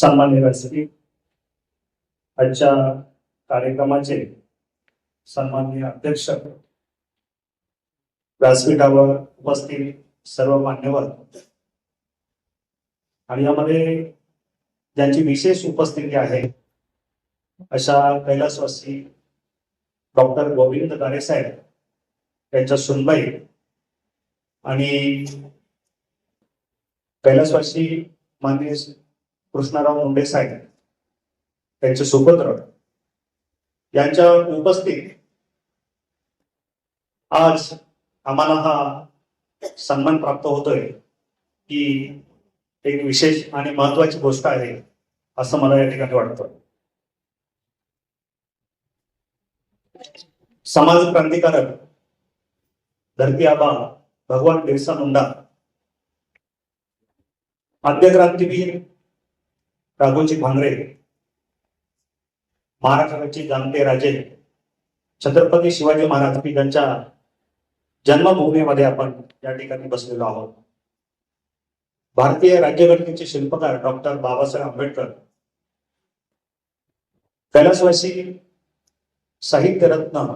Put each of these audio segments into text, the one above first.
सन्मान देण्यासाठी आजच्या कार्यक्रमाचे सन्माननीय अध्यक्ष व्यासपीठावर उपस्थित सर्व मान्यवर. आणि यामध्ये ज्यांची विशेष उपस्थिती आहे अशा कैलासवासी डॉक्टर गोविंद गारेसाहेब त्यांच्या यांच्या सुनबाई आणि कैलासवासी माननीय कृष्णराव मुंडे साहेब त्यांचे सुपुत्र यांच्या उपस्थित आज आम्हाला हा सन्मान प्राप्त होतोय की एक विशेष आणि महत्वाची गोष्ट आहे असं मला या ठिकाणी वाटतं. समाज क्रांतिकारक धरती आबा भगवान बिरसा मुंडा आद्य क्रांतीवीर राघोजी भांगरे महाराष्ट्राचे जाणते राजे छत्रपती शिवाजी महाराज त्यांच्या जन्मभूमीमध्ये आपण या ठिकाणी बसलेलो आहोत. भारतीय राज्यघटनेचे शिल्पकार डॉक्टर बाबासाहेब आंबेडकर कैलासवासी साहित्य रत्न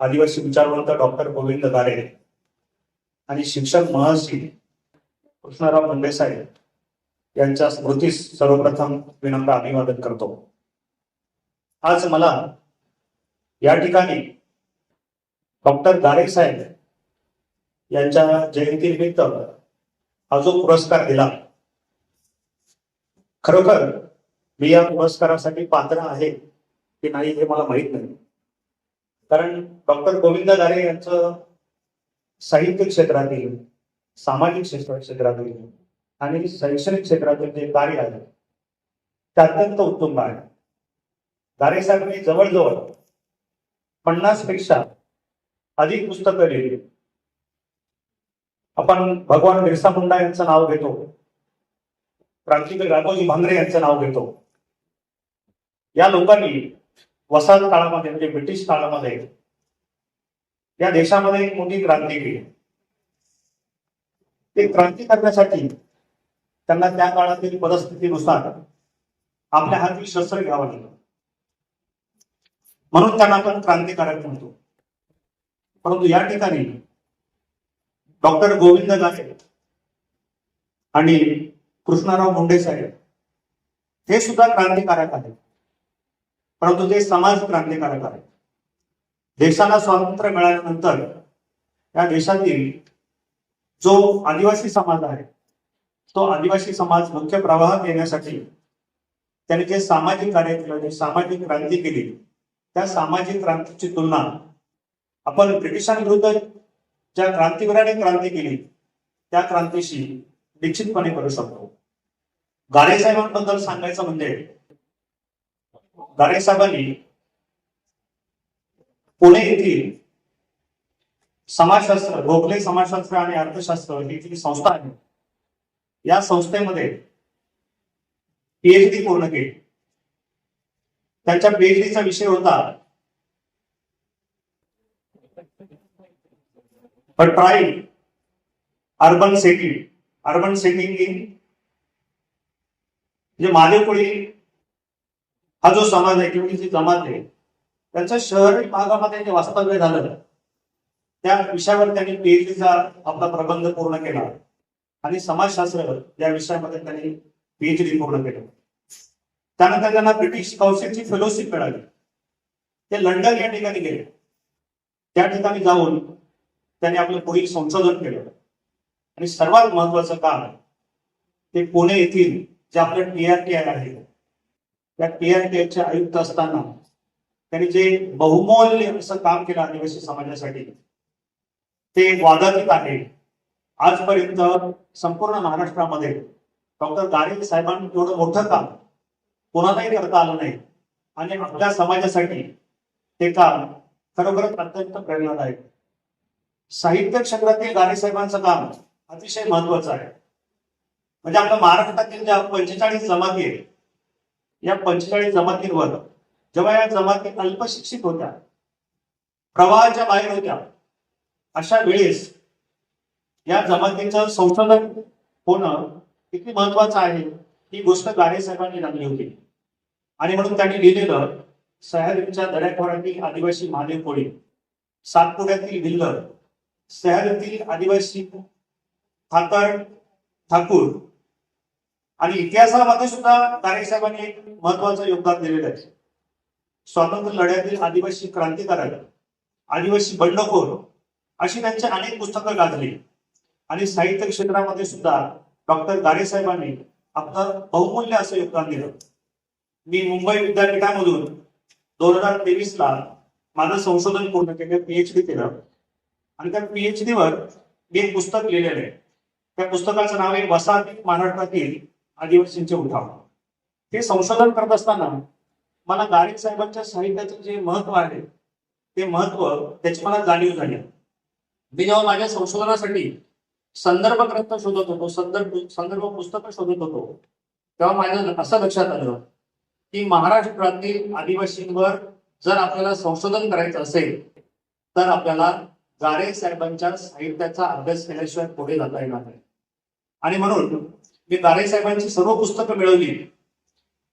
आदिवासी विचारवंत डॉक्टर गोविंद गारे आणि शिक्षक महर्षी कृष्णराव मुंडे साहेब यांच्या स्मृतीस सर्वप्रथम विनम्र अभिवादन करतो. आज मला या ठिकाणी डॉक्टर गारे साहेब यांच्या जयंतीनिमित्त हा जो पुरस्कार दिला खरोखर मी या पुरस्कारासाठी पात्र आहे की नाही हे मला माहीत नाही. कारण डॉक्टर गोविंद गारे यांचं साहित्य क्षेत्रातील सामाजिक क्षेत्र क्षेत्रातील आणि शैक्षणिक क्षेत्रातील जे कार्य आहे ते अत्यंत उत्तुंग आहे. गारे साहेबांनी जवळजवळ पन्नासपेक्षा अधिक पुस्तकं लिहिली. आपण भगवान बिरसा मुंडा यांचं नाव घेतो. क्रांतिकारी राघोजी भांगरे यांचं नाव घेतो. या लोकांनी वसाहत काळामध्ये म्हणजे ब्रिटिश काळामध्ये या देशामध्ये एक मोठी क्रांती केली. ते क्रांती करण्यासाठी त्यांना त्या काळातील परिस्थितीनुसार आपल्या हाती शस्त्र घ्यावं लागलं. म्हणून त्यांना आपण क्रांतिकारक म्हणतो. परंतु या ठिकाणी डॉक्टर गोविंद गारे आणि कृष्णाराव मुंडे साहेब हे सुद्धा क्रांतिकारक आहेत. परंतु ते समाज क्रांतिकारक आहेत. देशाला स्वातंत्र्य मिळाल्यानंतर या देशातील जो आदिवासी समाज आहे तो आदिवासी समाज मुख्य प्रवाहात येण्यासाठी त्यांनी जे सामाजिक कार्य केलं जे सामाजिक क्रांती केली त्या सामाजिक क्रांतीची तुलना आपण ब्रिटिशांविरुद्ध ज्या क्रांतीवीराने क्रांती केली त्या क्रांतीशी निश्चितपणे करू शकतो. गारे साहेबांबद्दल सांगायचं म्हणजे गारे साहेबांनी पुणे येथील समाजशास्त्र गोखले समाजशास्त्र आणि अर्थशास्त्र ही जी संस्था आहे या संस्थेमध्ये पीएचडी पूर्ण केली. त्यांच्या पीएचडीचा विषय होता. Tri urban setting urban setting in म्हणजे मालेपुळी हा जो समाज आहे किंवा जी जमात आहे त्यांचं शहरी भागामध्ये जे वास्तव्य झालं त्या विषयावर त्यांनी पीएचडीचा आपला प्रबंध पूर्ण केला. आणि समाजशास्त्र या विषयामध्ये त्यांनी पीएचडी पूर्ण केलं. त्यानंतर त्यांना ब्रिटिश कौन्सिलची फेलोशिप मिळाली. ते लंडन या ठिकाणी गेले. त्या ठिकाणी जाऊन त्यांनी आपलं पुढील संशोधन केलं. आणि सर्वात महत्वाचं काम ते पुणे येथील जे आपलं टीआरटीआय आहे त्या टीआरटीआयचे आयुक्त असताना त्यांनी जे बहुमौल्य असं काम केलं आदिवासी समाजासाठी ते वादातीत आहे. आजपर्यंत संपूर्ण महाराष्ट्रामध्ये डॉक्टर गारे साहेबांनी एवढं मोठं काम कोणालाही करता आलं नाही. आणि आपल्या समाजासाठी ते काम खरोखरच अत्यंत प्रेरणादायक. साहित्य क्षेत्रातील गारे साहेबांचं काम अतिशय महत्वाचं आहे. म्हणजे आपल्या महाराष्ट्रातील ज्या पंचेचाळीस जमाती आहेत या पंचेचाळीस जमातींवर जेव्हा या जमाती अल्पशिक्षित होत्या प्रवाहाच्या बाहेर होत्या अशा वेळेस या जमातीचं संशोधन होणं किती महत्वाचं आहे ही गोष्ट गाडे साहेबांनी लागली होती. आणि म्हणून त्यांनी लिहिलेलं सह्याद्रीच्या दऱ्याखोऱ्यातील आदिवासी महादेव कोळी सातपुड्यातील भिल्लर सह्याद्रीतील आदिवासी ठाकर ठाकूर. आणि इतिहासामध्ये सुद्धा गाडे साहेबांनी एक महत्वाचं योगदान दिलेलं आहे. स्वातंत्र्य लढ्यातील आदिवासी क्रांतिकारक आदिवासी बंडखोर अशी त्यांची अनेक पुस्तकं गाजली. आणि साहित्य क्षेत्रामध्ये सुद्धा डॉक्टर गारे साहेबांनी आपलं बहुमूल्य असं योगदान दिलं. मी मुंबई विद्यापीठामधून दोन हजार तेवीस ला माझं संशोधन पूर्ण केलं पीएचडी केलं. आणि त्या पीएचडी वर मी एक पुस्तक लिहिलेलं आहे. त्या पुस्तकाचं नाव आहे वसाहती महाराष्ट्रातील आदिवासींचे उठाव. ते संशोधन करत असताना मला गारे साहेबांच्या साहित्याचं जे महत्त्व आहे ते महत्त्व त्याची मला जाणीव झाली. मी जेव्हा माझ्या संशोधनासाठी संदर्भ ग्रंथ शोधत होतो संदर्भ संदर्भ पुस्तकं शोधत होतो. तेव्हा माझ्या असं लक्षात आलं की महाराष्ट्रातील आदिवासींवर जर आपल्याला संशोधन करायचं असेल तर आपल्याला गारे साहेबांच्या साहित्याचा अभ्यास केल्याशिवाय पुढे जाता येणार नाही. आणि म्हणून मी गारे साहेबांची सर्व पुस्तकं मिळवली.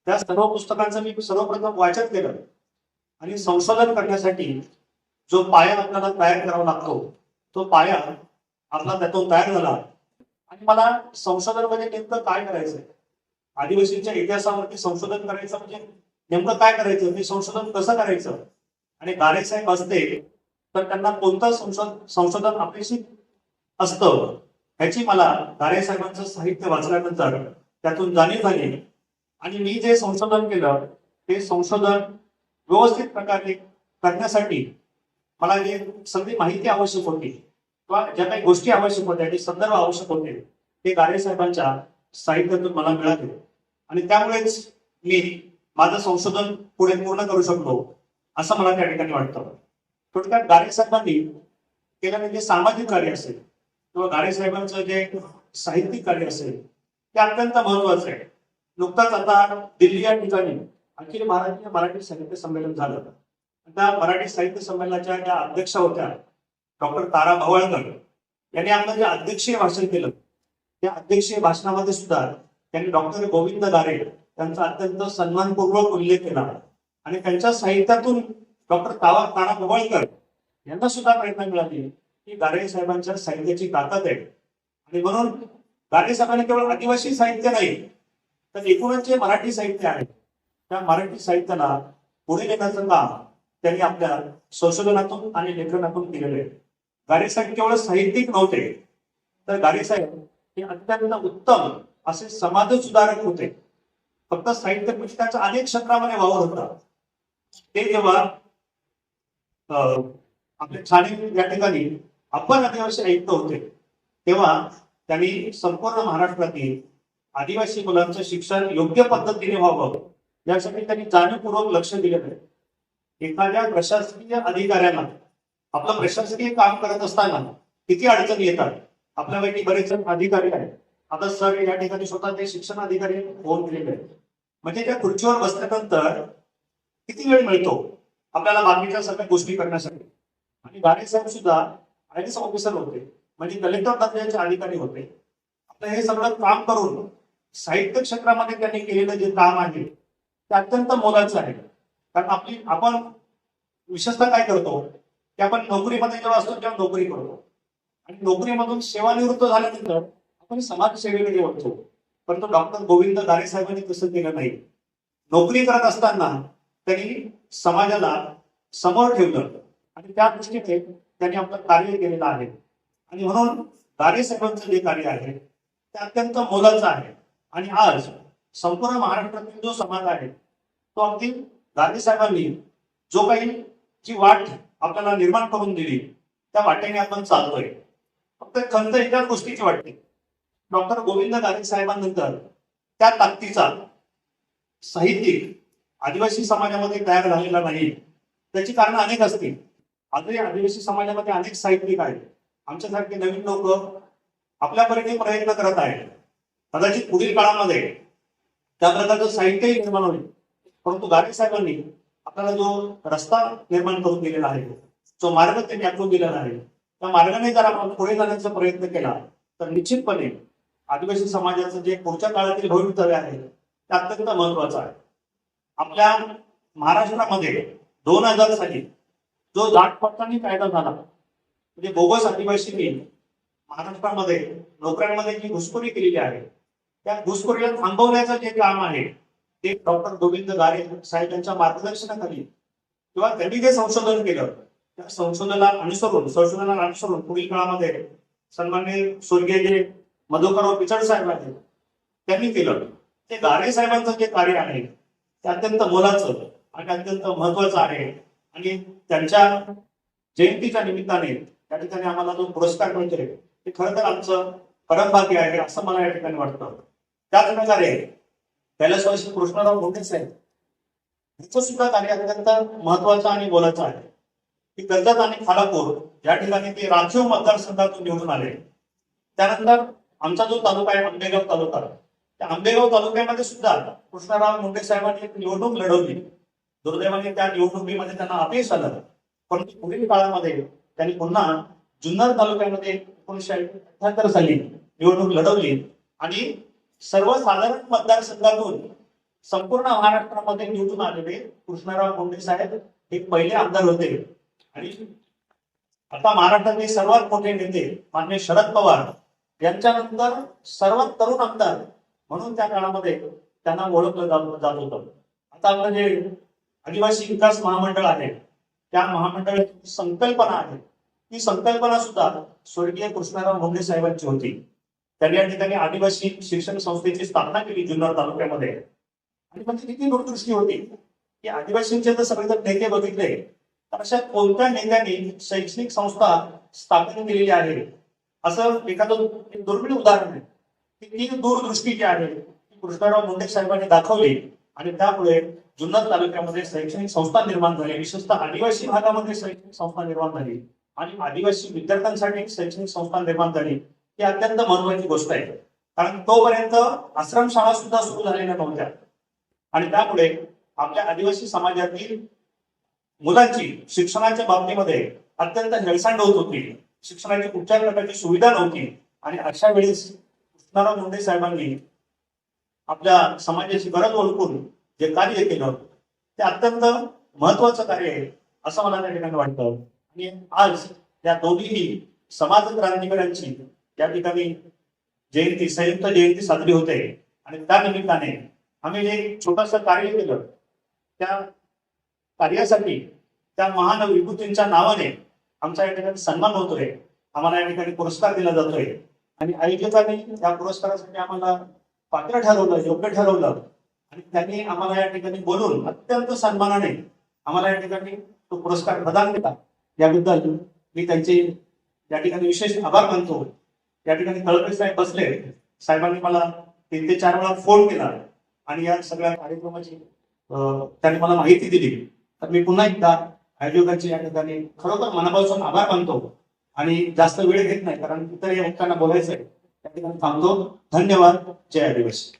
त्या सर्व पुस्तकांचं मी सर्वप्रथम वाचन केलं. आणि संशोधन करण्यासाठी जो पाया आपल्याला तयार करावा लागतो तो पाया आपला त्यातून तयार झाला. आणि मला संशोधनामध्ये नेमकं काय करायचंय? आदिवासींच्या इतिहासावरती संशोधन करायचं म्हणजे नेमकं काय करायचं? ते संशोधन कसं करायचं? आणि गारे साहेब असते तर त्यांना कोणतं संशोधन संशोधन अपेक्षित असतं? ह्याची मला गारे साहेबांचं साहित्य वाचल्यानंतर त्यातून जाणीव झाली. आणि मी जे संशोधन केलं ते संशोधन व्यवस्थित प्रकारे करण्यासाठी मला जे सगळी माहिती आवश्यक होती. किंवा ज्या काही गोष्टी आवश्यक होत्या आणि संदर्भ आवश्यक होते ते गाडे साहेबांच्या साहित्यातून मला मिळाले. आणि त्यामुळेच मी माझं संशोधन पुढे पूर्ण करू शकलो असं मला त्या ठिकाणी वाटतं. थोडक्यात गाडे साहेबांनी केलेलं जे म्हणजे सामाजिक कार्य असेल किंवा गाडे साहेबांचं जे साहित्यिक कार्य असेल ते अत्यंत महत्वाचं आहे. नुकताच आता दिल्ली या ठिकाणी अखिल भारतीय मराठी साहित्य संमेलन झालं. त्या मराठी साहित्य संमेलनाच्या ज्या अध्यक्षा होत्या डॉक्टर तारा भवळकर यांनी आपलं जे अध्यक्षीय भाषण केलं त्या अध्यक्षीय भाषणामध्ये सुद्धा त्यांनी डॉक्टर गोविंद गारे त्यांचा अत्यंत सन्मानपूर्वक उल्लेख केला. आणि त्यांच्या साहित्यातून डॉक्टर तावा तारा भवळकर यांना सुद्धा प्रेरणा मिळाली की गारे साहेबांच्या साहित्याची ताकद आहे. आणि म्हणून गारे साहेबांनी केवळ आदिवासी साहित्य नाही तर एकूणच जे मराठी साहित्य आहे त्या मराठी साहित्याला पुढे नेण्याचं काम त्यांनी आपल्या संशोधनातून आणि लेखनातून केलेलं आहे. गाडे साहेब केवळ साहित्यिक नव्हते. तर गाडे साहेब हे अत्यंत उत्तम असे समाज सुधारक होते. फक्त साहित्य म्हणजे त्याचा अनेक क्षेत्रामध्ये वावर होता. ते जेव्हा आपले आपल्या ठाणे या ठिकाणी आपण आदिवासी आयुक्त होते तेव्हा त्यांनी संपूर्ण महाराष्ट्रातील आदिवासी मुलांचं शिक्षण योग्य पद्धतीने व्हावं यासाठी त्यांनी जाणीवपूर्वक लक्ष दिलं. एखाद्या प्रशासकीय अधिकाऱ्याला आपलं प्रशासकीय काम करत असताना किती अडचणी येतात? आपल्यापैकी बरेच जण अधिकारी आहेत. आता सर या ठिकाणी स्वतः ते शिक्षण अधिकारी होऊन गेलेले आहेत. म्हणजे त्या खुर्चीवर बसल्यानंतर किती वेळ मिळतो आपल्याला बाकीच्या सगळ्या गोष्टी करण्यासाठी? आणि गाडे साहेब सुद्धा आय एस ऑफिसर होते म्हणजे कलेक्टर दर्जाचे अधिकारी होते. आपलं हे सगळं काम करून साहित्य क्षेत्रामध्ये त्यांनी केलेलं जे काम आहे ते अत्यंत मोलाचं आहे. कारण आपली आपण विशेषतः काय करतो की आपण नोकरीमध्ये जेव्हा असतो तेव्हा नोकरी करतो. आणि नोकरीमधून सेवानिवृत्त झाल्यानंतर आपण समाजसेवेकडे वळतो. परंतु डॉक्टर गोविंद दारे साहेबांनी तसं केलं नाही. नोकरी करत असताना त्यांनी समाजाला समोर ठेवलं. आणि त्या दृष्टीने त्यांनी आपलं कार्य केलेलं आहे. आणि म्हणून दारे साहेबांचं जे कार्य आहे ते अत्यंत मोलाचं आहे. आणि आज संपूर्ण महाराष्ट्रातील जो समाज आहे तो अगदी दारे साहेबांनी जो काही जी वाट आपल्याला निर्माण करून दिली. त्या वाटेने आपण चाललोय. फक्त खंत एकाच गोष्टीची वाटते. डॉक्टर गोविंद गारे साहेबांनंतर त्या ताकदीचा साहित्यिक आदिवासी समाजामध्ये तयार झालेला नाही. त्याची कारणं अनेक असतील. आजही आदिवासी समाजामध्ये अनेक साहित्यिक आहेत. आमच्यासारखे नवीन लोक आपल्या परीने प्रयत्न करत आहेत. कदाचित पुढील काळामध्ये त्या प्रकारचं साहित्यही निर्माण होईल. परंतु गारे साहेबांनी आपल्याला जो रस्ता निर्माण करून दिलेला आहे जो मार्ग त्यांनी आखून दिलेला आहे त्या मार्गाने जर आपण पुढे जाण्याचा प्रयत्न केला तर निश्चितपणे आदिवासी समाजाचं जे पुढच्या काळातील भवितव्य आहे ते अत्यंत महत्वाचं आहे. आपल्या महाराष्ट्रामध्ये दोन हजार साली जो जाट कायदा झाला म्हणजे बोगस आदिवासींनी महाराष्ट्रामध्ये नोकऱ्यांमध्ये जी घुसखोरी केलेली आहे त्या घुसखोरीला थांबवण्याचं जे काम आहे ते डॉक्टर गोविंद गारे साहेब यांच्या मार्गदर्शनाखाली किंवा त्यांनी जे संशोधन केलं त्या संशोधनाला अनुसरून संशोधनाला अनुसरून पुढील काळामध्ये सन्माननीय स्वर्गीय जे मधुकरराव पिचड साहेब आहेत त्यांनी केलं. ते गारे साहेबांचं जे कार्य आहे ते अत्यंत मोलाचं आणि अत्यंत महत्वाचं आहे. आणि त्यांच्या जयंतीच्या निमित्ताने त्या ठिकाणी आम्हाला जो पुरस्कार मिळतोय ते खरं तर आमचं परमभाग्य आहे असं मला या ठिकाणी वाटतं. त्याच प्रकारे कैलासवासी कृष्णराव मोठे साहेब यांचं सुद्धा कार्य अत्यंत महत्वाचं आणि बोलायचं आहे. की कर्जत आणि खालापूर या ठिकाणी ते राखीव मतदारसंघातून निवडून आले. त्यानंतर आमचा जो तालुका आहे आंबेगाव तालुका त्या आंबेगाव तालुक्यामध्ये सुद्धा कृष्णराव मुंडे साहेबांनी निवडणूक लढवली. दुर्दैवाने त्या निवडणुकीमध्ये त्यांना अपयश आलं. परंतु पुढील काळामध्ये त्यांनी पुन्हा जुन्नर तालुक्यामध्ये एकोणीसशे अठ्याहत्तर साली निवडणूक लढवली आणि सर्वसाधारण मतदारसंघातून संपूर्ण महाराष्ट्रामध्ये निवडून आलेले कृष्णराव मुंडे साहेब हे पहिले आमदार होते. आणि आता महाराष्ट्रातले सर्वात मोठे नेते मान्य शरद पवार यांच्यानंतर सर्वात तरुण आमदार म्हणून त्या काळामध्ये त्यांना ओळखलं जात जात होतं. आता आपलं जे आदिवासी विकास महामंडळ आहे त्या महामंडळाची संकल्पना आहे. ती संकल्पना सुद्धा स्वर्गीय कृष्णराव मुंडे साहेबांची होती. त्यांनी या ठिकाणी आदिवासी शिक्षण संस्थेची स्थापना केली जुन्नर तालुक्यामध्ये. आणि म्हणजे किती दूरदृष्टी होती की आदिवासींचे जर सगळे जर नेते बघितले तर अशा कोणत्या नेत्यांनी शैक्षणिक संस्था स्थापन केलेली आहे? असं एखादं दुर्मिळ उदाहरण आहे. की ती दूरदृष्टी जी आहे ती कृष्णराव मुंडे साहेबांनी दाखवली आणि त्यामुळे जुन्नर तालुक्यामध्ये शैक्षणिक संस्था निर्माण झाली विशेषतः आदिवासी भागामध्ये शैक्षणिक संस्था निर्माण झाली आणि आदिवासी विद्यार्थ्यांसाठी शैक्षणिक संस्था निर्माण झाली. ही अत्यंत महत्वाची गोष्ट आहे. कारण तोपर्यंत आश्रमशाळा सुद्धा सुरू झालेल्या नव्हत्या. आणि त्यामुळे आपल्या आदिवासी समाजातील मुलांची शिक्षणाच्या बाबतीमध्ये अत्यंत हेळसांड होत होती. शिक्षणाची कुठच्या प्रकारची सुविधा नव्हती. आणि अशा वेळेस कृष्णाराव मुंडे साहेबांनी आपल्या समाजाची गरज ओळखून जे कार्य केलं ते अत्यंत महत्वाचं कार्य आहे असं मला त्या ठिकाणी वाटतं. आणि आज या दोन्हीही समाज क्रांतिकाऱ्यांची या ठिकाणी जयंती संयुक्त जयंती साजरी होते. आणि त्या निमित्ताने आम्ही जे एक छोटंसं कार्य केलं त्या कार्यासाठी त्या महान विभूतींच्या नावाने आमचा या ठिकाणी सन्मान होतोय. आम्हाला या ठिकाणी पुरस्कार दिला जातोय. आणि आयोजकांनी या पुरस्कारासाठी आम्हाला पात्र ठरवलं योग्य ठरवलं. आणि त्यांनी आम्हाला या ठिकाणी बोलून अत्यंत सन्मानाने आम्हाला या ठिकाणी तो पुरस्कार प्रदान केला. याबद्दल मी त्यांचे या ठिकाणी विशेष आभार मानतो. या ठिकाणी तळपे साहेब बसले. साहेबांनी मला तीन ते चार वेळा फोन केला आणि या सगळ्या कार्यक्रमाची त्यांनी मला माहिती दिली. तर मी पुन्हा एकदा आयोजकांचे या ठिकाणी खरोखर मनापासून आभार मानतो आणि जास्त वेळ घेत नाही कारण इतर या मुक्तांना बोलायचं आहे त्या ठिकाणी थांबतो. धन्यवाद. जय आदिवासी.